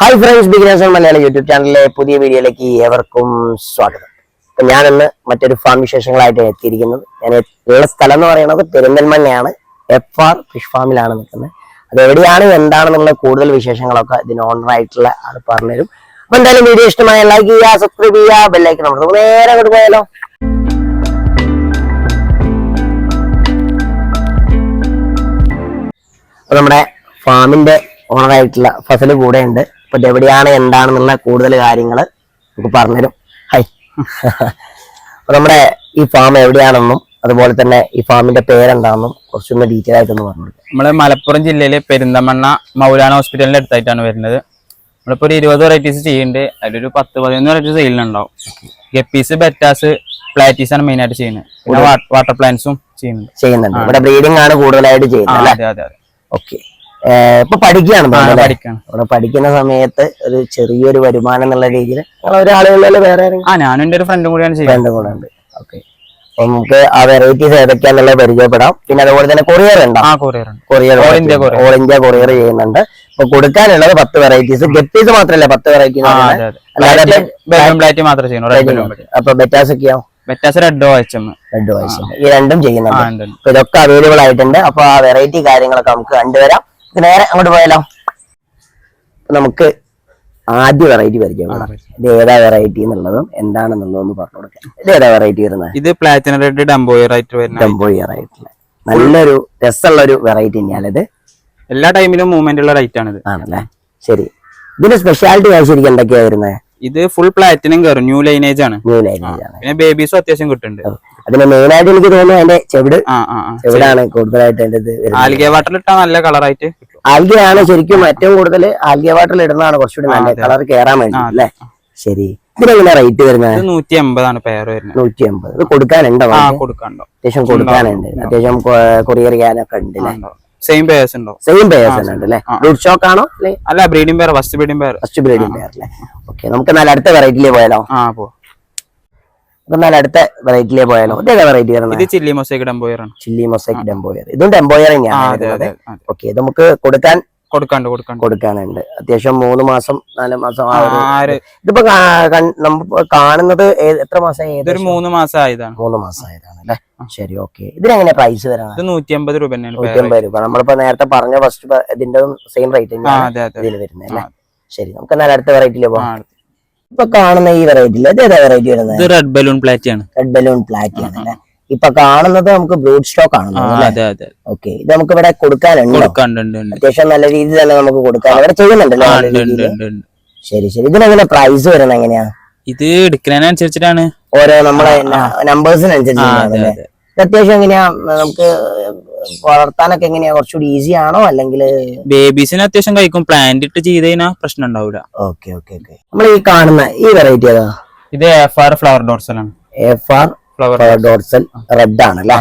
Hi friends beginners Malayalam YouTube ചാനലിലെ പുതിയ വീഡിയോയിലേക്ക് ഏവർക്കും സ്വാഗതം. അപ്പൊ ഞാനിന്ന് മറ്റൊരു ഫാം വിശേഷങ്ങളായിട്ട് എത്തിയിരിക്കുന്നത്. ഞാൻ ഉള്ള സ്ഥലം എന്ന് പറയുന്നത് പെരിന്തൽമണ്ണയാണ്. എഫ് ആർ ഫിഷ് ഫാമിലാണ് നിൽക്കുന്നത്. അത് എവിടെയാണ് എന്താണെന്നുള്ള കൂടുതൽ വിശേഷങ്ങളൊക്കെ ഇതിന് ഓണർ ആയിട്ടുള്ള ആൾ പറഞ്ഞുതരും. അപ്പൊ എന്തായാലും വീഡിയോ ഇഷ്ടമായ ലൈക്ക് ചെയ്യുക സബ്സ്ക്രൈബ് ചെയ്യുക ബെല്ലൈക്കൺ നമുക്ക് നേരെ അങ്ങോട്ട് പോയാലോ? നമ്മുടെ ഫാമിന്റെ ഓണറായിട്ടുള്ള ഫസൽ ഫസൽ കൂടെ ഇത് എവിടെയാണ് എന്താണെന്നുള്ള കൂടുതൽ കാര്യങ്ങൾ നമുക്ക് പറഞ്ഞുതരും. ഹൈ. അപ്പൊ നമ്മുടെ ഈ ഫാം എവിടെയാണെന്നും അതുപോലെ തന്നെ ഈ ഫാമിന്റെ പേരെന്താണെന്നും കുറച്ചൊന്ന് ഡീറ്റെയിൽ ആയിട്ടൊന്ന് പറഞ്ഞു നമ്മൾ മലപ്പുറം ജില്ലയിലെ പെരിന്തമണ്ണ മൗലാന ഹോസ്പിറ്റലിന്റെ അടുത്തായിട്ടാണ് വരുന്നത്. നമ്മളിപ്പോ ഒരു ഇരുപത് വെറൈറ്റീസ് ചെയ്യുന്നുണ്ട്. അതിലൊരു പത്ത് പതിനൊന്ന് വെറൈറ്റീസ് സെയിലുണ്ടാവും ഗപ്പീസ് ബെറ്റാസ് പ്ലാറ്റീസ് ആണ് മെയിൻ ആയിട്ട് ചെയ്യുന്നത്. പിന്നെ വാട്ടർ പ്ലാന്റ്സും ചെയ്യുന്നുണ്ട്. ചെയ്യുന്നുണ്ട്. ഇവിടെ ബ്രീഡിംഗ് ആണ് കൂടുതലായിട്ട് ചെയ്യുന്നത് അതെ അതെ അതെ. ഓക്കെ ഇപ്പൊ പഠിക്കുകയാണ് അവിടെ പഠിക്കുന്ന സമയത്ത് ഒരു ചെറിയൊരു വരുമാനം എന്നുള്ള രീതിയിൽ ഒരാളുകളിലെ വേറെ ഞാനും എന്റെ ഒരു ഫ്രണ്ടും കൂടിയാണ് ചെയ്യുന്നത് രണ്ടും കൂടെ ഉണ്ട്. ഓക്കെ അപ്പൊ നമുക്ക് ആ വെറൈറ്റീസ് ഏതൊക്കെയാണെന്നുള്ളത് പരിചയപ്പെടാം. പിന്നെ അതുപോലെ തന്നെ കൊറിയർ ഉണ്ടോ? കൊറിയർ. ഓൾ ഇന്ത്യ കൊറിയർ ചെയ്യുന്നുണ്ട്. അപ്പൊ കൊടുക്കാനുള്ളത് പത്ത് വെറൈറ്റീസ് ഗപ്പീസ് മാത്രല്ല പത്ത് വെറൈറ്റീസ് റെഡ് അപ്പൊ ബെറ്റാസ് ഒക്കെയോ? ബെറ്റാസ് റെഡോ എം രണ്ട് വയസ്സുണ്ട് ഈ രണ്ടും ചെയ്യുന്നുണ്ട്. ഇതൊക്കെ അവൈലബിൾ ആയിട്ടുണ്ട്. അപ്പൊ ആ വെറൈറ്റി കാര്യങ്ങളൊക്കെ നമുക്ക് കണ്ടുവരാം. നേരെ അങ്ങോട്ട് പോയാലോ? നമുക്ക് ആദ്യ വെറൈറ്റി പരിചയപ്പെടാം ഇത് ഏതാ വെറൈറ്റി എന്നുള്ളതും എന്താണെന്നുള്ളതെന്ന് പറഞ്ഞു കൊടുക്കാം. ഇത് ഏതാ വെറൈറ്റി വരുന്നത്? ഇത് പ്ലാറ്റിനം റെഡ് ഡംബോയർ ആയിട്ട് വരുന്നത് ഡംബോയർ ആയിട്ടുള്ള നല്ലൊരു രസമുള്ള ഒരു വെറൈറ്റി തന്നെയാണ് ഇത്. എല്ലാ ടൈമിലും മൂവ്മെന്റ് ഉള്ള റൈറ്റ് ആണിത്. ആണല്ലേ? ശരി. ഇതിന്റെ സ്പെഷ്യാലിറ്റി ശരിക്കും എന്തൊക്കെയാ വരുന്നത്? ഇത് ഫുൾ പ്ലാറ്റിനും കയറും ന്യൂ ലൈനേജ് ആണ്. ന്യൂ ലൈനേജ് ആണ്. പിന്നെ ബേബീസും അത്യാവശ്യം കിട്ടുന്നുണ്ട്. അതിന് മെയിൻ ആയിട്ട് എനിക്ക് തോന്നുന്നു അതിന്റെ ചെവിട്. ചെവിടാണ് കൂടുതലായിട്ട് അതിന്റെ ഇത് വരുന്നത്. ആൽഗെ വാട്ടർ ഇട്ടാ നല്ല കളറായിട്ട് ആൽഗയാണ് ശരിക്കും ഏറ്റവും കൂടുതൽ ആൽഗ വാട്ടർ ഇടുന്നതാണ് കുറച്ചുകൂടി നല്ല കളർ കയറാൻ വേണ്ടി അല്ലേ? ശരി. ഇതിനെങ്ങനെ റേറ്റ് വരുന്നത്? നൂറ്റി എൺപതാണ് പെയർ വരുന്നത്. നൂറ്റി ഇത് കൊടുക്കാനുണ്ടോ? കൊടുക്കാണ്ടോ അത്യാവശ്യം കൊടുക്കാനുണ്ട്. അത്യാവശ്യം കൊറിയർ ചെയ്യാനൊക്കെ ഉണ്ട് സെയിം പേഴ്സ് ഉണ്ടോ? സെയിം പേഴ്സൺ ഉണ്ട് അല്ലേ റൂട്ട് ഷോക്ക് ആണോ? അല്ലെ? Breeding pair first breeding pair first breeding pair അല്ലേ? ഓക്കെ നമുക്ക് എന്നാൽ അടുത്ത വെറൈറ്റിയിലേ പോയാലോ? ആ പോ. എന്നാൽ അടുത്ത വെറൈറ്റിയിലേ പോയാലോ? ഇതേതാ വെറൈറ്റി വരുന്നത്? ഇത് ചില്ലി മൊസൈക്ക് ഡംബോയർ ആണ്. ചില്ലി മൊസൈക്ക് ഡെമ്പോയർ ഇതും ഡെമ്പോയർ തന്നെയാണ്. ഓക്കെ നമുക്ക് കൊടുക്കാൻ കൊടുക്കാണ്ട് കൊടുക്കാണ്ട്. കൊടുക്കാനുണ്ട്. അത്യാവശ്യം മൂന്ന് മാസം നാല് മാസം ആ ഒരു ആര്? ഇതിപ്പോ കാ- കൺ- നമ്മ കാണുന്നത് ഏത്- എത്ര മാസം ഇതൊരു മൂന്ന് മാസം ആയതാണ്. മൂന്ന് മാസം ആയതാണ് അല്ലെ? ശരി ഓക്കെ. ഇതിനെങ്ങനെ പ്രൈസ് വരാണ് ഇത് നൂറ്റി എൺപത് രൂപ തന്നെയാണ് അമ്പത് രൂപ. നമ്മളിപ്പോ നേരത്തെ പറഞ്ഞ ഫസ്റ്റ് ഇതിന്റെ സെയിം റേറ്റ് ആ തന്നെയാണ് അതെ അതെ. ഇതിൽ വരുന്നത് അല്ലെ? ആ. ശരി നമുക്ക് എന്നാൽ അടുത്ത വെറൈറ്റിയിൽ ആ, പോകാം ഇപ്പൊ കാണുന്ന ഈ വെറൈറ്റിയിൽ ഇത് ഏതാ വെറൈറ്റി വരുന്നത്? ഇത് റെഡ് ബലൂൺ പ്ലാറ്റി ആണ്. റെഡ് ബലൂൺ പ്ലാറ്റി ആണ് അല്ലേ? ഇപ്പൊ കാണുന്നത് നമുക്ക് ബ്രൂഡ് സ്റ്റോക്ക് ആണ് അതെ അതെ. ഓക്കെ ഇത് നമുക്ക് ഇവിടെ കൊടുക്കാനുണ്ട് അത്യാവശ്യം നല്ല രീതിയിൽ തന്നെ നമുക്ക് കൊടുക്കാൻ ഇവിടെ ചെയ്യുന്നുണ്ടല്ലോ ഉണ്ട് ശരി ശരി. ഇതിനെങ്ങനെ പ്രൈസ് വരുന്നത് എങ്ങനെയാ? ഇത് എടുക്കുന്നതിനനുസരിച്ചിട്ടാണ്. ഓരോ നമ്മളെ നമ്പേഴ്സിനനുസരിച്ച് അത്യാവശ്യം എങ്ങനെയാ നമുക്ക് വളർത്താനൊക്കെ എങ്ങനെയാ? കുറച്ചുകൂടി ഈസി ആണോ? അല്ലെങ്കിൽ ബേബീസിന് അത്യാവശ്യം കഴിക്കും. പ്ലാന്റ് ഇട്ട് ചെയ്ത് കഴിഞ്ഞാൽ പ്രശ്നം ഉണ്ടാവില്ല ഓക്കെ ഓക്കെ ഓക്കെ. നമ്മൾ ഈ കാണുന്ന ഈ വെറൈറ്റി ഏതാ? ഇത് എഫ് ആർ ഫ്ലവർ ഡോർസലാണ് എഫ് ആർ ഡോർസൽ റെഡ് ആണ് അല്ലേ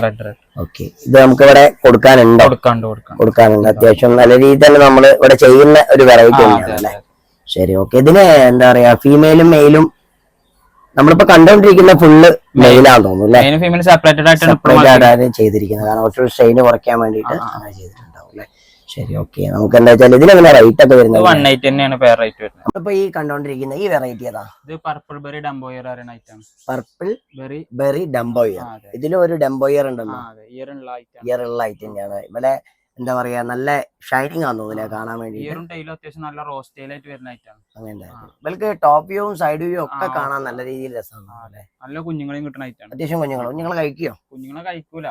ഓക്കെ ഇത് നമുക്ക് ഇവിടെ കൊടുക്കാനുണ്ട് കൊടുക്കാനുണ്ട്. അത്യാവശ്യം നല്ല രീതിയിൽ തന്നെ നമ്മൾ ഇവിടെ ചെയ്യുന്ന ഒരു വെറൈറ്റി തന്നെയാണ് അല്ലേ ശരി ഓക്കെ ഇതിന് എന്താ പറയാ ഫീമെയിലും മെയിലും നമ്മളിപ്പോ കണ്ടോണ്ടിരിക്കുന്ന ഫുള്ള് മെയിലാന്ന് തോന്നുന്നു അല്ലേ സെപ്പറേറ്റ് ആയിട്ടാണ് ചെയ്തിരിക്കുന്നത്. കാരണം കുറച്ചുകൂടി സ്ട്രെയിൻ കുറയ്ക്കാൻ വേണ്ടിയിട്ട് അങ്ങനെ അല്ലേ ശരി ഓക്കെ നമുക്ക് എന്താ വെച്ചാൽ ഇതിലെങ്ങനെ റേറ്റ് ഒക്കെ വരുന്നത്? വൺ നൈറ്റ് തന്നെയാണ് പേർ റേറ്റ് വരുന്നത്. നമ്മളിപ്പോ ഈ കണ്ടോണ്ടിരിക്കുന്ന ഈ വെറൈറ്റി ഏതാ? ഇത് പർപ്പിൾ ബെറി ഡംബോയർ ആണ്. Item purple berry berry dumbo ear ഇതിലും ഒരു ഡംബോയർ ആ ഉണ്ടല്ലോ ഇയർ ഉള്ള ഐറ്റം ഇയർ ഉള്ള ഐറ്റം ആണ് ഇവിടെ എന്താ പറയാ നല്ല ഷൈനിങ് ആണെന്ന് തോന്നുന്നില്ല കാണാൻ വേണ്ടി ഇയറും ടൈലും അത്യാവശ്യം നല്ല റോസ്റ്റൈൽ ആയിട്ട് വരുന്ന ഐറ്റാണ് അങ്ങനെ ഇവർക്ക് ടോപ്പ് വ്യൂവും സൈഡ് വ്യൂവും ഒക്കെ കാണാൻ നല്ല രീതിയിൽ രസമാണ് അതെ നല്ല കുഞ്ഞുങ്ങളെയും കിട്ടുന്ന ഐറ്റാണ് അത്യാവശ്യം കുഞ്ഞുങ്ങൾ കുഞ്ഞുങ്ങൾ കഴിക്കോ കുഞ്ഞുങ്ങളെ കഴിക്കൂല.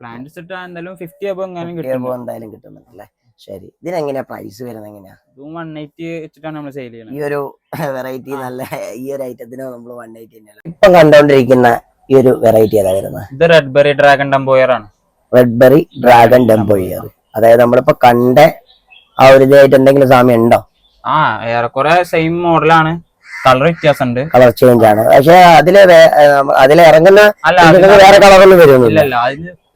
പ്ലാന്റ് ഇട്ട് എന്തായാലും ഫിഫ്റ്റി അബോ കുട്ടികൾക്ക് കിട്ടും എന്തായാലും കിട്ടുന്നുണ്ട് അല്ലേ ശരി. ഇതിനെങ്ങനെയാ പ്രൈസ് വരുന്നത് എങ്ങനെയാ? ഇതും വൺ നൈറ്റ് വെച്ചിട്ടാണ് നമ്മൾ സെയിൽ ചെയ്യുന്നത്. ഈ ഒരു വെറൈറ്റി നല്ല ഈ ഒരു ഐറ്റത്തിന് നമ്മൾ വൺ എയ്റ്റി തന്നെയാണ്. ഇപ്പൊ കണ്ടോണ്ടിരിക്കുന്ന ഈ ഒരു വെറൈറ്റി ഏതാ വരുന്നത്? ഇത് red berry dragon dumbo ear ആണ്. Red berry dragon dumbo ear അതായത് നമ്മളിപ്പോ കണ്ട ആ ഒരു ഇതായിട്ട് എന്തെങ്കിലും സാമ്യം ഉണ്ടോ? ആ ഏറെക്കുറെ സെയിം മോഡലാണ് കളർ വ്യത്യാസമുണ്ട്. കളർ ചേഞ്ച് ആണ്. പക്ഷെ അതിൽ നമ്മ- ഇറങ്ങുന്ന വേറെ കളറൊന്നും വരുന്നില്ല.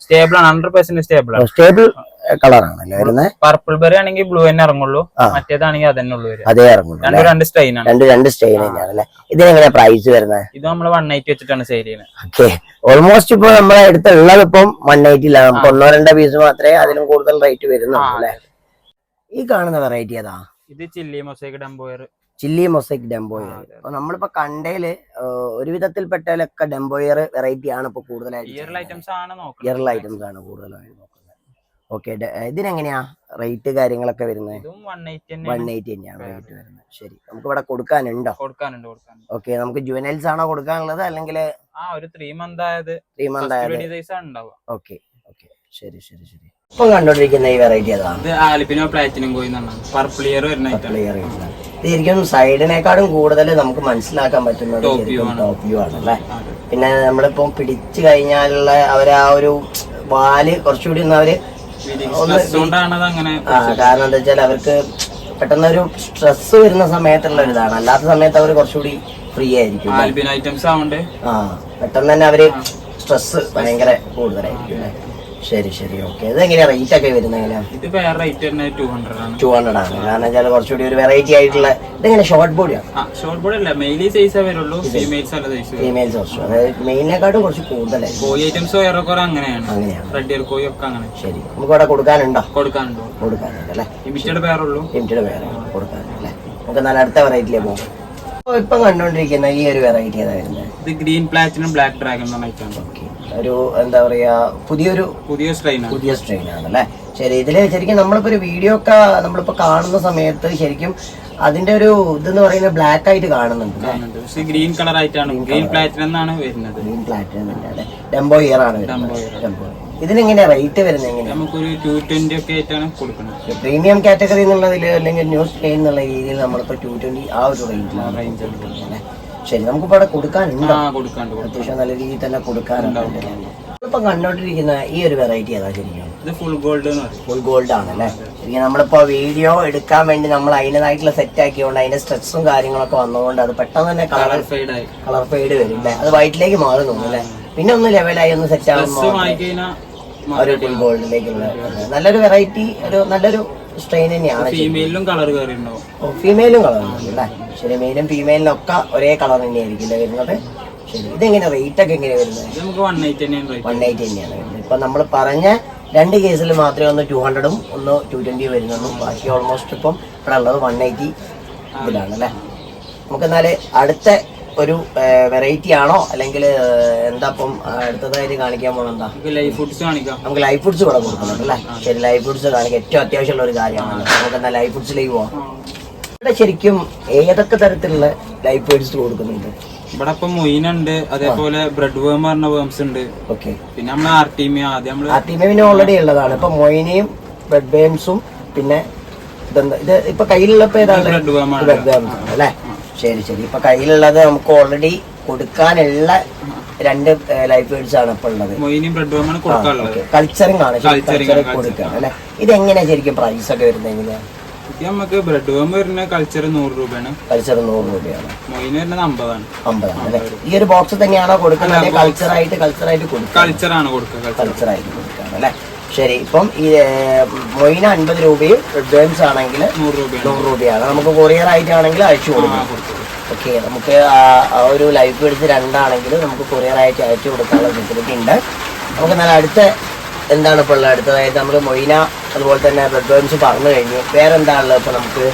സ്റ്റേബിൾ ആണ് ഹൺഡ്രഡ് പെർസെന്റ് സ്റ്റേബിൾ ആണ്. സ്റ്റേബിൾ കളർ വരുന്നത് പർപ്പിൾ ബെറി ആണെങ്കിൽ ബ്ലൂ തന്നെ ഇറങ്ങുള്ളൂ. മറ്റേതാണെങ്കിൽ അത് തന്നെ ഉള്ളൂ അതേ ഇറങ്ങുള്ളൂ രണ്ട് രണ്ട് സ്ട്രെയിൻ ആണ്. രണ്ട് രണ്ട് ആണ് തന്നെയാണ് അല്ലെ? പ്രൈസ് വരുന്നത് ഇത് നമ്മൾ വൺ നൈറ്റ് വെച്ചിട്ടാണ് സെയിൽ ചെയ്യുന്നത്. ഓക്കെ ഓൾമോസ്റ്റ് ഇപ്പൊ നമ്മളെ അടുത്തുള്ളത് ഇപ്പം വൺ എയ്റ്റില്ല നമുക്ക് ഒന്നോ രണ്ടോ പീസ് മാത്രമേ അതിനും കൂടുതൽ റേറ്റ് വരുന്നുള്ളൂ അല്ലേ? ഈ കാണുന്ന വെറൈറ്റി ഏതാ? ഇത് chilli mosaic dumbo ear chilli mosaic dumbo ear അപ്പൊ നമ്മളിപ്പോ കണ്ടേൽ ഏഹ്, ഒരു വിധത്തിൽപ്പെട്ടതിലൊക്കെ ഡെംബോയർ വെറൈറ്റി ആണ് ഇപ്പൊ കൂടുതലായിട്ട് ഇയറൽ ഐറ്റംസ് ആണ് നോക്കുന്നത്. ഇയറൽ ആണ് കൂടുതലായി നോക്കുന്നത്. ഓക്കെ ഇതിനെങ്ങനെയാ റേറ്റ് കാര്യങ്ങളൊക്കെ വരുന്നത്? വൺ എയ്റ്റി തന്നെയാണ്. റേറ്റ് വരുന്നത്. ശരി നമുക്ക് ഇവിടെ കൊടുക്കാനുണ്ടോ കൊടുക്കാനുണ്ട്. ഓക്കെ നമുക്ക് ജുവനൽസ് ആണോ കൊടുക്കാനുള്ളത് അല്ലെങ്കിൽ ഒരു ത്രീ മന്ത് ആയത് ത്രീ മന്ത് ആയത്? സൈസ് ആണ് ഉണ്ടാവുക. Okay okay. ശരി ശരി ശരി. ഇപ്പൊ കണ്ടോണ്ടിരിക്കുന്ന ഈ വെറൈറ്റി ഇത് albino platinum koi purple ear വരുന്ന ശരിക്കും സൈഡിനേക്കാളും കൂടുതൽ നമുക്ക് മനസ്സിലാക്കാൻ പറ്റുന്നത് ആണ്. ടോപ്പ് വ്യൂ ആണ് അല്ലേ പിന്നെ നമ്മളിപ്പം പിടിച്ചു കഴിഞ്ഞാലുള്ള അവരെ ആ ഒരു വാൽ കുറച്ചുകൂടി ഒന്ന് അവർ ഒന്ന് ആ കാരണം എന്താ വെച്ചാൽ അവർക്ക് പെട്ടെന്ന് ഒരു സ്ട്രെസ് വരുന്ന സമയത്തുള്ള ഒരു ഇതാണ്. അല്ലാത്ത സമയത്ത് അവർ കുറച്ചുകൂടി ഫ്രീ ആയിരിക്കും ആ പെട്ടെന്ന് തന്നെ അവർ സ്ട്രെസ് ഭയങ്കര കൂടുതലായിരിക്കും ശരി ശരി ഓക്കെ ഇത് എങ്ങനെയാ റേറ്റ് ഒക്കെ വരുന്നത് എങ്ങനെയാ ടു ഹൺഡ്രഡ് ആണ്. കാരണം വെച്ചാൽ കുറച്ചുകൂടി ഒരു വെറൈറ്റി ആയിട്ടുള്ള ഇതെങ്ങനെ ഷോർട്ട് ബോഡിയാണ് ഷോർട്ട് ബോർഡ് അല്ല മെയിലി സൈസേ വരുള്ളൂ. ഫീമെയിൽസ് അല്ല സൈസ് ഫീമെയിൽസ് അതായത് കുറച്ച് കൂടുതലേ. ഐറ്റംസ് ഏറെക്കുറെ അങ്ങനെയാണ്. അങ്ങനെയാണ്. റെഡ് ഇയർ കോയി ഒക്കെ അങ്ങനെ. ശരി. നമുക്ക് ഇവിടെ കൊടുക്കാനുണ്ടോ? കൊടുക്കാനുണ്ടോ. കൊടുക്കാനുണ്ട് അല്ലേ? ലിമിറ്റഡ് പേരുള്ളൂ ലിമിറ്റഡ് പേര് കൊടുക്കാനുണ്ട് അല്ലേ? നമുക്ക് നല്ല അടുത്ത വെറൈറ്റിയിലേക്ക് പോകും ഇപ്പൊ കണ്ടോണ്ടിരിക്കുന്ന ഈ ഒരു വെറൈറ്റി ഏതാ വരുന്നത്? ഇത് ഗ്രീൻ പ്ലാറ്റിനും ബ്ലാക്ക് ഡ്രാഗൺ എന്ന് ഓക്കെ ഒരു എന്താ പറയാ പുതിയൊരു പുതിയ സ്ട്രെയിൻ ആണ്. പുതിയ സ്ട്രെയിൻ ആണ് അല്ലേ ശരി ഇതിൽ ശരിക്കും നമ്മളിപ്പോ ഒരു വീഡിയോ ഒക്കെ നമ്മളിപ്പോ കാണുന്ന സമയത്ത് ശരിക്കും അതിന്റെ ഒരു ഇതെന്ന് പറയുന്നത് ബ്ലാക്ക് ആയിട്ട് കാണുന്നുണ്ട്. ഗ്രീൻ കളർ ആയിട്ടാണ്. ഗ്രീൻ പ്ലാറ്റിനം എന്നാണ് വരുന്നത്. ഗ്രീൻ പ്ലാറ്റിനം അല്ലേ? ഡെംബോ ഇയർ ആണ്. ഡെമ്പോ ഇതിനെങ്ങനെയാ റേറ്റ് വരുന്നത് എങ്ങനെയാ? നമുക്കൊരു ടു ട്വന്റി ഒക്കെ ആയിട്ടാണ് കൊടുക്കുന്നത്. പ്രീമിയം കാറ്റഗറി എന്നുള്ളതിൽ അല്ലെങ്കിൽ ന്യൂ സ്ട്രെയിൻ എന്നുള്ള രീതിയിൽ നമ്മളിപ്പോ ടു ട്വന്റി ആ ഒരു റേഞ്ചിലാണ് റേഞ്ച് ശരി നമുക്ക് ഇവിടെ കൊടുക്കാനുണ്ട്. അത്യാവശ്യം നല്ല രീതിയിൽ തന്നെ കൊടുക്കാറുണ്ട്. ഇപ്പൊ കണ്ടോണ്ടിരിക്കുന്ന ഈ ഒരു വെറൈറ്റി ഏതാ ശരിക്കും? ഫുൾ ഗോൾഡ് ഫുൾ ആണ് അല്ലെ ശരിക്കും നമ്മളിപ്പോ വീഡിയോ എടുക്കാൻ വേണ്ടി നമ്മൾ അതിന്റെതായിട്ടുള്ള സെറ്റ് ആക്കിയോണ്ട് അതിന്റെ സ്ട്രെസ്സും കാര്യങ്ങളൊക്കെ വന്നതുകൊണ്ട് അത് പെട്ടെന്ന് തന്നെ കളർ ഫെയ്ഡ് കളർ ഫെയ്ഡ് വരും അല്ലേ അത് വൈറ്റിലേക്ക് മാറും തോന്നും അല്ലേ? പിന്നെ ഒന്ന് ലെവലായി ഒന്ന് സെറ്റ് ആകുമ്പോൾ ഒരു ഗോൾഡിലേക്കുള്ള നല്ലൊരു വെറൈറ്റി ഒരു നല്ലൊരു സ്ട്രെയിൻ തന്നെയാണ് ഫീമെയിലും കളർ കയറി ഉണ്ടാവും ഫീമെയിലും കളർ അല്ലേ ശരി മെയിലും ഫീമെയിലും ഒക്കെ ഒരേ കളർ തന്നെയായിരിക്കും അല്ലേ വരുന്നത്? ശരി ഇതെങ്ങനെ റേറ്റ് ഒക്കെ എങ്ങനെ വരുന്നത്? നമുക്ക് വൺ എയ്റ്റ് തന്നെയാണ് വൺ എയ്റ്റ് തന്നെയാണ് ഇപ്പൊ നമ്മൾ പറഞ്ഞ രണ്ട് കേസിൽ മാത്രമേ ഒന്ന് ടു ഹൺഡ്രഡും ഒന്ന് ടു ട്വന്റി വരുന്നുള്ളൂ. ബാക്കി ഓൾമോസ്റ്റ് ഇപ്പം ഇവിടെ ഉള്ളത് വൺ എയ്റ്റി ഇതിലാണ് അല്ലേ? നമുക്ക് എന്നാൽ അടുത്ത ഒരു വെറൈറ്റി ആണോ? അല്ലെങ്കിൽ എന്താ ഇപ്പം അടുത്തതായിട്ട് കാണിക്കാൻ പോകണം എന്താ? ലൈഫ് ഫുഡ്സ് കാണിക്കാം. നമുക്ക് ലൈഫ് ഫുഡ്സ് ഇവിടെ കൊടുക്കുന്നുണ്ട് അല്ലേ? ശരി ലൈഫ് ഫുഡ്സ് കാണിക്കാം. ഏറ്റവും അത്യാവശ്യമുള്ള ഒരു കാര്യമാണ്. നമുക്ക് എന്നാൽ ലൈഫ് ഫുഡ്സിലേക്ക് പോവാം. ഇവിടെ ശരിക്കും ഏതൊക്കെ തരത്തിലുള്ള ലൈഫ് ഫുഡ്സ് കൊടുക്കുന്നുണ്ട്? ഇവിടെ ഇപ്പൊ മൊയിനുണ്ട് അതേപോലെ ബ്രെഡ് വേം പറഞ്ഞ വേംസ് ഉണ്ട്. ഓക്കെ. പിന്നെ നമ്മൾ ആർട്ടീമിയ ആദ്യം നമ്മൾ ആ പിന്നെ ഓൾറെഡി ഉള്ളതാണ്. ഇപ്പൊ മൊയിനയും ബ്രെഡ് വേംസും പിന്നെ ഇത് ഇപ്പൊ കയ്യിലുള്ളപ്പോ ഏതാണ്? ബ്രെഡ് വേം അല്ലേ? ശരി ശരി. ഇപ്പൊ കയ്യിലുള്ളത് നമുക്ക് ഓൾറെഡി കൊടുക്കാനുള്ള രണ്ട് ലൈഫ് ഗേഡ്സ് ആണ് ഇപ്പൊ ഉള്ളത്. കൾച്ചറിങ് ആണ് കൊടുക്കുക അല്ലെ ഇത് എങ്ങനെയാ ശരിക്കും പ്രൈസ് ഒക്കെ വരുന്നത് എങ്ങനെയാ? നമുക്ക് ബ്രെഡ് വേം വരുന്ന കൾച്ചർ നൂറ് രൂപയാണ്. കൾച്ചർ നൂറ് രൂപയാണ്. മൊയിന് വരുന്നത് അമ്പതാണ്. അമ്പതാണ് അല്ലെ? ഈ ഒരു ബോക്സ് തന്നെയാണോ കൊടുക്കുന്നത്? കൾച്ചറായിട്ട് കൾച്ചറായിട്ട് കൊടുക്കുക കൾച്ചറാണ് കൊടുക്കുക കൾച്ചറായിട്ട് കൊടുക്കുക അല്ലെ? ശരി ഇപ്പം ഈ മൊയിന അൻപത് രൂപയും അഡ്വാൻസ് ആണെങ്കിൽ നൂറ് രൂപയാണ്. നൂറ് രൂപയാണ്. നമുക്ക് കൊറിയർ ആയിട്ടാണെങ്കിൽ അയച്ചു കൊടുക്കാം. ഓക്കെ നമുക്ക് ആ ഒരു ലൈഫ് എടുത്ത് രണ്ടാണെങ്കിൽ നമുക്ക് കൊറിയർ ആയിട്ട് അയച്ചു കൊടുക്കാനുള്ള ഫെസിലിറ്റി ഉണ്ട്. നമുക്ക് എന്നാൽ അടുത്ത എന്താണ് ഇപ്പോൾ ഉള്ളത്? അടുത്ത അതായത് നമ്മൾ മൊയിന അതുപോലെ തന്നെ റെഡ് ബേംസ് പറഞ്ഞു കഴിഞ്ഞു. വേറെ എന്താണല്ലോ ഇപ്പോൾ നമുക്ക്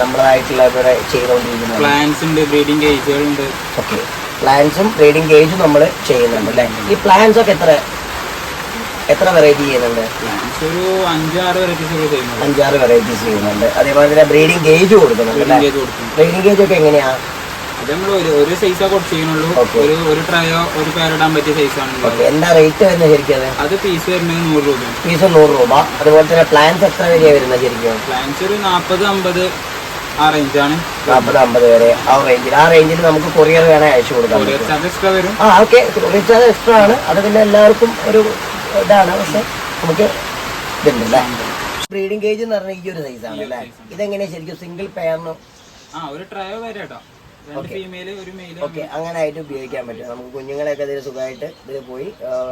നമ്മളായിട്ടുള്ള ഇവിടെ ചെയ്തുകൊണ്ടിരിക്കുന്നത്? പ്ലാന്റ്സ് ഉണ്ട് ബ്രീഡിംഗ് കേജുകളുണ്ട് ഓക്കെ. പ്ലാൻസും ബ്രീഡിംഗ് കേജും നമ്മൾ ചെയ്യുന്നുണ്ട് അല്ലേ? ഈ പ്ലാൻസ് ഒക്കെ എത്ര എത്ര വെറൈറ്റി ചെയ്യുന്നുണ്ട്? ഒരു അഞ്ചാറ് വെറൈറ്റീസ് ചെയ്യുന്നത്. അഞ്ചാറ് വെറൈറ്റീസ് ചെയ്യുന്നുണ്ട്. അതേപോലെ തന്നെ ബ്രീഡിംഗ് ഗേജ് കൊടുക്കുന്നുണ്ട് കൊടുക്കും ബ്രീഡിംഗ് ഗേജ് ഒക്കെ എങ്ങനെയാ? അത് നമ്മൾ ഒരു ഒരു സൈസാ ചെയ്യുന്നുള്ളൂ ഒരു ഒരു ട്രയോ ഒരു പേരിടാൻ പറ്റിയ സൈസാണ് എന്താ റേറ്റ് വരുന്നത് ശരിക്കും അത്? അത് പീസ് വരുന്നത് നൂറ് രൂപ. പീസ് നൂറ് രൂപ. അതുപോലെ തന്നെ പ്ലാൻസ് എത്ര വരെയാണ് വരുന്നത് ശരിക്കും? പ്ലാൻസ് ഒരു നാൽപ്പത് അമ്പത് ആ റേഞ്ചാണ് നാൽപ്പത് അമ്പത് വരെ ആ റേഞ്ചിൽ ആ റേഞ്ചിൽ നമുക്ക് കൊറിയർ വേണേ അയച്ചു കൊടുക്കാം. കൊറിയർ ചാർജ് എക്സ്ട്രാ വരും. ആ ഓക്കെ കൊറിയർ ചാർജ് എക്സ്ട്രാ ആണ്. അത് പിന്നെ എല്ലാവർക്കും ഒരു ഇതാണ്. പക്ഷെ നമുക്ക് ഇതുണ്ട് അല്ലേ ബ്രീഡിംഗ് കേജ് എന്ന് പറഞ്ഞ ഈ ഒരു സൈസ് ആണ് അല്ലേ? ഇതെങ്ങനെയാ ശരിക്കും സിംഗിൾ പെയറിനോ ആ ഒരു ട്രയോ വരെ കേട്ടോ ഓക്കെ അങ്ങനെ ആയിട്ട് ഉപയോഗിക്കാൻ പറ്റും. നമുക്ക് കുഞ്ഞുങ്ങളെയൊക്കെ ഇതിൽ സുഖമായിട്ട് ഇതിൽ പോയി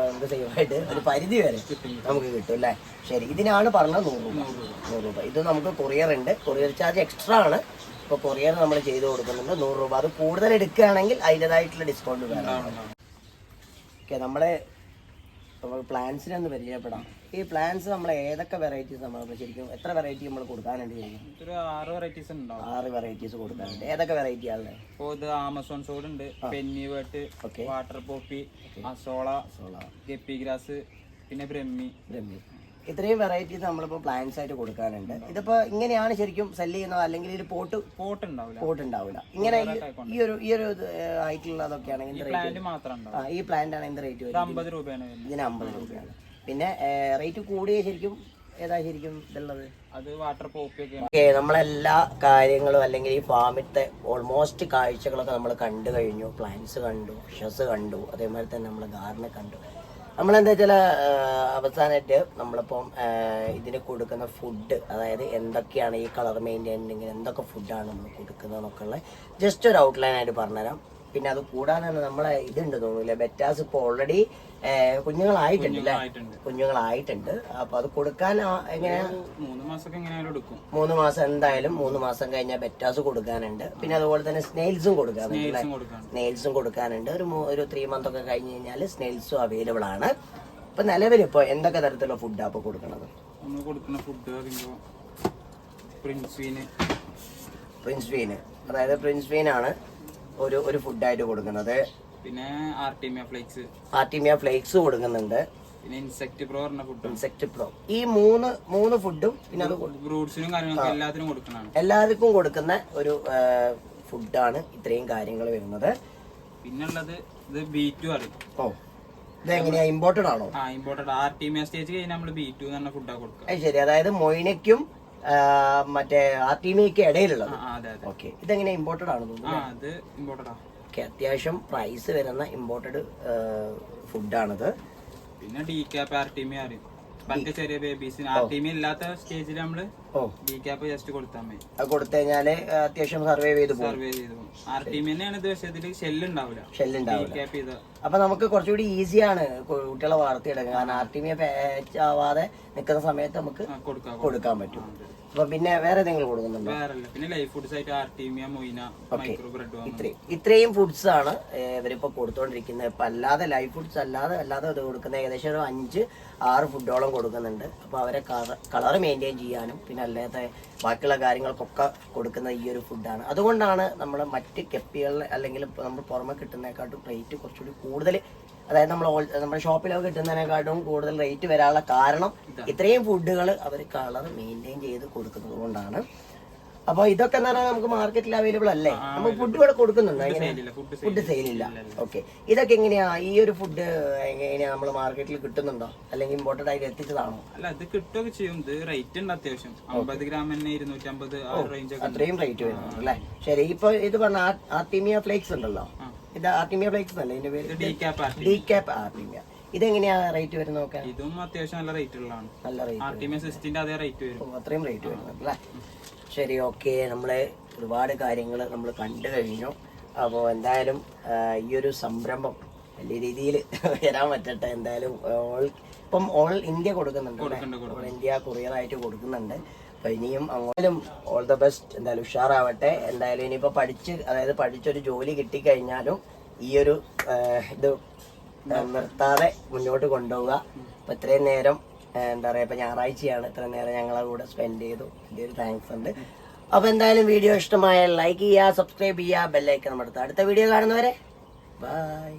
നമുക്ക് സേഫ് ആയിട്ട് ഒരു പരിധി വരെ നമുക്ക് കിട്ടും അല്ലേ? ശരി ഇതിനാണ് പറഞ്ഞത് നൂറ് രൂപ. നൂറ് രൂപ. ഇത് നമുക്ക് കൊറിയർ ഉണ്ട്. കൊറിയർ ചാർജ് എക്സ്ട്രാ ആണ്. ഇപ്പോൾ കൊറിയർ നമ്മൾ ചെയ്ത് കൊടുക്കുന്നുണ്ട്. നൂറ് രൂപ. അത് കൂടുതൽ എടുക്കുകയാണെങ്കിൽ അതിന്റെതായിട്ടുള്ള ഡിസ്കൗണ്ട് വേണം. ഓക്കെ നമ്മളെ നമുക്ക് പ്ലാന്റ്സിനെ ഒന്ന് പരിചയപ്പെടാം. ഈ പ്ലാന്റ്സ് നമ്മൾ ഏതൊക്കെ വെറൈറ്റീസ് നമ്മൾ ശരിക്കും എത്ര വെറൈറ്റി നമ്മൾ കൊടുക്കാനുണ്ട് ശരിക്കും? ആറ് വെറൈറ്റീസ് ഉണ്ടാവും ആറ് വെറൈറ്റീസ് കൊടുക്കാനുണ്ട്. ഏതൊക്കെ വെറൈറ്റി ആണ്? ഇപ്പോൾ ഇത് ആമസോൺ സോഡ് ഉണ്ട് pennywort water poppy azolla guppy grass പിന്നെ ബ്രഹ്മി ബ്രഹ്മി ഇത്രയും വെറൈറ്റീസ് നമ്മളിപ്പോൾ പ്ലാന്റ്സ് ആയിട്ട് കൊടുക്കാനുണ്ട്. ഇതിപ്പോ ഇങ്ങനെയാണ് ശരിക്കും സെൽ ചെയ്യുന്നത് അല്ലെങ്കിൽ ഒരു പോട്ട് പോട്ട് ഉണ്ടാവില്ല പോട്ട് ഉണ്ടാവില്ല ഇങ്ങനെ ഈ- ഒരു ഈ ഒരു ഹൈറ്റിലുള്ളതൊക്കെ ആണെങ്കിൽ ഈ പ്ലാന്റ് ആണ് എന്ത് റേറ്റ് ഇത് വരും അമ്പത് രൂപയാണ് വരുന്നത്. ഇതിന് അമ്പത് രൂപയാണ്. പിന്നെ റേറ്റ് കൂടിയ ശരിക്കും ഏതാ ശരിക്കും ഇതുള്ളത്? അത് വാട്ടർ പോപ്പി ഒക്കെ ഓക്കെ നമ്മളെല്ലാ കാര്യങ്ങളും അല്ലെങ്കിൽ ഈ ഫാമിലത്തെ ഓൾമോസ്റ്റ് കാഴ്ചകളൊക്കെ നമ്മൾ കണ്ടു കഴിഞ്ഞു. പ്ലാന്റ്സ് കണ്ടു ഫിഷസ് കണ്ടു അതേമാതിരി തന്നെ നമ്മൾ ഗാർഡനെ കണ്ടു. നമ്മളെന്താ വെച്ചാൽ അവസാനമായിട്ട് നമ്മളിപ്പം ഇതിന് കൊടുക്കുന്ന ഫുഡ് അതായത് എന്തൊക്കെയാണ് ഈ കളർ മെയിന്റെയിനിങ്ങിന് എന്തൊക്കെ ഫുഡാണ് നമ്മൾ കൊടുക്കുന്നതെന്നൊക്കെ ഉള്ള ജസ്റ്റ് ഒരു ഔട്ട്ലൈൻ ആയിട്ട് പറഞ്ഞുതരാം. പിന്നെ അത് കൂടാതെ തന്നെ നമ്മളെ ഇതുണ്ട് തോന്നുന്നില്ല? ബെറ്റാസ് ഇപ്പോൾ ഓൾറെഡി കുഞ്ഞുങ്ങളായിട്ടുണ്ട് അല്ലേ? കുഞ്ഞുങ്ങളായിട്ടുണ്ട്. അപ്പൊ അത് കൊടുക്കാൻ എങ്ങനെ മൂന്ന് മാസം എന്തായാലും മൂന്ന് മാസം കഴിഞ്ഞാൽ ബെറ്റാസ് കൊടുക്കാനുണ്ട്. പിന്നെ അതുപോലെ തന്നെ സ്നെയിൽസും കൊടുക്കാനുണ്ട് സ്നെയിൽസും കൊടുക്കാനുണ്ട്. ഒരു ഒരു ത്രീ മന്ത് ഒക്കെ കഴിഞ്ഞ് കഴിഞ്ഞാൽ സ്നെയിൽസും അവൈലബിൾ ആണ്. ഇപ്പൊ നിലവിൽ ഇപ്പോൾ എന്തൊക്കെ തരത്തിലുള്ള ഫുഡാണ് ഇപ്പോൾ കൊടുക്കണത്? കൊടുക്കുന്ന ഫുഡ് പ്രിൻസ് വീന് അതായത് പ്രിൻസ് വീനാണ് ഒരു ഒരു ഫുഡായിട്ട് കൊടുക്കുന്നത്. പിന്നെ ആർട്ടിമിയ ഫ്ലേക്സ് ആർട്ടിമിയ ഫ്ലേക്സ് കൊടുക്കുന്നുണ്ട്. പിന്നെ ഇൻസെക്ട് പ്രോ പറഞ്ഞ ഫുഡ് ഇൻസെക്ട് പ്രോ ഈ മൂന്ന് മൂന്ന് ഫുഡും പിന്നെ അത് ഫ്രൂട്ട്സിനും കാര്യങ്ങളൊക്കെ എല്ലാത്തിനും കൊടുക്കുന്നതാണ്. എല്ലാവർക്കും കൊടുക്കുന്ന ഒരു ഫുഡാണ് ഇത്രയും കാര്യങ്ങൾ വരുന്നത്. പിന്നുള്ളത് ഇത് ബി ടു ആണ്. ഓ ഇതെങ്ങനെയാ? ഇമ്പോർട്ടഡ് ആണോ? ആ ഇമ്പോർട്ടന്റ് ആർട്ടിമിയ സ്റ്റേജ് കഴിഞ്ഞാൽ നമ്മൾ ബി ടു എന്ന് പറഞ്ഞ ഫുഡാണ് കൊടുക്കുക. ശരി. അതായത് മൊയിനയ്ക്കും മറ്റേ ആർട്ടിമിക്കും ഇടയിലുള്ളത്. ഓക്കെ ഇതെങ്ങനെ ഇമ്പോർട്ടഡ് ആണ് തോന്നുന്നു ആ അത് ഇമ്പോർട്ടന്റ് ആ. ഓക്കെ അത്യാവശ്യം പ്രൈസ് വരുന്ന ഇമ്പോർട്ടഡ് ഫുഡാണിത് പിന്നെ ഡി കെ ആർ അറിയും. ചെറിയ ബേബീസിന് ടീമിൽ ഇല്ലാത്ത സ്റ്റേജിൽ നമ്മൾ ഓ ഡി ക്യാപ്പ് ജസ്റ്റ് കൊടുത്താൽ മതി. അത് കൊടുത്തു കഴിഞ്ഞാൽ അത്യാവശ്യം സർവൈവ് ചെയ്ത് പോകും. സർവേ ചെയ്ത് പോകും. ഇത് പക്ഷേ ഇതിൽ ഷെല്ലുണ്ടാവില്ല ക്യാപ്പ് അപ്പൊ നമുക്ക് കുറച്ചുകൂടി ഈസിയാണ് കുട്ടികളെ വളർത്തിയെടുക്കാൻ കാരണം ആർട്ടിമിയ പാച്ച് ആവാതെ നിൽക്കുന്ന സമയത്ത് നമുക്ക് കൊടുക്കാം കൊടുക്കാൻ പറ്റും. അപ്പൊ പിന്നെ വേറെ എന്തെങ്കിലും കൊടുക്കുന്നുണ്ടോ? വേറല്ല. പിന്നെ ലൈഫ് ഫുഡ്സ് ആയിട്ട് മൊയിന മൈക്രോ ബ്രെഡ് ഇത്രയും ഇത്രയും ഫുഡ്സ് ആണ് ഇവരിപ്പോ കൊടുത്തോണ്ടിരിക്കുന്നത്. ഇപ്പൊ അല്ലാതെ ലൈഫ് ഫുഡ്സ് അല്ലാതെ അല്ലാതെ ഇത് കൊടുക്കുന്ന ഏകദേശം ഒരു അഞ്ച് ആറ് ഫുഡോളം കൊടുക്കുന്നുണ്ട്. അപ്പൊ അവരെ കളർ മെയിന്റെയിൻ ചെയ്യാനും പിന്നെ അല്ലാതെ ബാക്കിയുള്ള കാര്യങ്ങൾക്കൊക്കെ കൊടുക്കുന്ന ഈ ഒരു ഫുഡാണ് അതുകൊണ്ടാണ് നമ്മൾ മറ്റ് കെപ്പികളിൽ അല്ലെങ്കിൽ നമ്മൾ പുറമെ കിട്ടുന്നതിനെക്കാട്ടും റേറ്റ് കുറച്ചുകൂടി കൂടുതൽ അതായത് നമ്മൾ നമ്മുടെ ഷോപ്പിലൊക്കെ കിട്ടുന്നതിനെക്കാട്ടും കൂടുതൽ റേറ്റ് വരാനുള്ള കാരണം ഇത്രയും ഫുഡുകൾ അവർ കളർ മെയിന്റെയിൻ ചെയ്ത് കൊടുക്കുന്നത് കൊണ്ടാണ്. അപ്പൊ ഇതൊക്കെ എന്ന് പറഞ്ഞാൽ നമുക്ക് മാർക്കറ്റിൽ അവൈലബിൾ അല്ലേ? നമുക്ക് ഫുഡ് ഇവിടെ കൊടുക്കുന്നുണ്ടോ? ഫുഡ് സെയിലില്ല സെയിൽ ഇല്ല ഓക്കെ ഇതൊക്കെ എങ്ങനെയാ? ഈ ഒരു ഫുഡ് എങ്ങനെയാ നമ്മൾ മാർക്കറ്റിൽ കിട്ടുന്നുണ്ടോ? അല്ലെങ്കിൽ ഇമ്പോർട്ടഡ് ആയിട്ട് എത്തിച്ചതാണോ? അല്ല ഇത് കിട്ടുകയൊക്കെ ചെയ്യും. ഇത് റേറ്റ് ഉണ്ട് അത്യാവശ്യം. അമ്പത് ഗ്രാം തന്നെ ഇരുന്നൂറ്റമ്പത് അത്രയും റേറ്റ് വരുന്നുണ്ട് അല്ലേ? ശരി ഇപ്പൊ ഇത് പറഞ്ഞ ആർട്ടിമിയ ഫ്ലേക്സ് ഉണ്ടല്ലോ. ഇത് ആർട്ടിമിയ ഫ്ലേക്സ് അല്ലേ ഇതിന്റെ പേര്? ഡി ക്യാപ്പ് ക്യാപ്പ് ആർട്ടിമിയ ഇതെങ്ങനെയാ റേറ്റ് വരുന്നത് നോക്കാം ഇതും അത്യാവശ്യം നല്ല റേറ്റ് ഉള്ളതാണ്. നല്ല റേറ്റ് ആർട്ടിമിയ അതേ റേറ്റ് വരും. അത്രയും റേറ്റ് വരുന്നുണ്ട് അല്ലേ? ശരി ഓക്കെ നമ്മൾ ഒരുപാട് കാര്യങ്ങൾ നമ്മൾ കണ്ടു കഴിഞ്ഞു. അപ്പോൾ എന്തായാലും ഈ ഒരു സംരംഭം വലിയ രീതിയിൽ വരാൻ പറ്റട്ടെ. എന്തായാലും ഓൾ ഇപ്പം ഓൾ ഇന്ത്യ കൊടുക്കുന്നുണ്ട് ഓൾ ഇന്ത്യ കൊറിയറായിട്ട് കൊടുക്കുന്നുണ്ട്. അപ്പം ഇനിയും അങ്ങോട്ടും ഓൾ ദ ബെസ്റ്റ്. എന്തായാലും ഉഷാറാവട്ടെ. എന്തായാലും ഇനിയിപ്പോൾ പഠിച്ച് അതായത് പഠിച്ചൊരു ജോലി കിട്ടിക്കഴിഞ്ഞാലും ഈ ഒരു ഇത് നിർത്താതെ മുന്നോട്ട് കൊണ്ടുപോവുക. അപ്പോൾ ഇത്രയും നേരം എന്താ പറയുക ഇപ്പം ഞായറാഴ്ചയാണ് ഇത്ര നേരം ഞങ്ങളെ കൂടെ സ്പെൻഡ് ചെയ്തു. വലിയൊരു താങ്ക്സ് ഉണ്ട്. അപ്പോൾ എന്തായാലും വീഡിയോ ഇഷ്ടമായ ലൈക്ക് ചെയ്യുക സബ്സ്ക്രൈബ് ചെയ്യുക ബെല്ലൈക്കൺ നമ്മുടെ അടുത്ത വീഡിയോ കാണുന്നവരെ ബൈ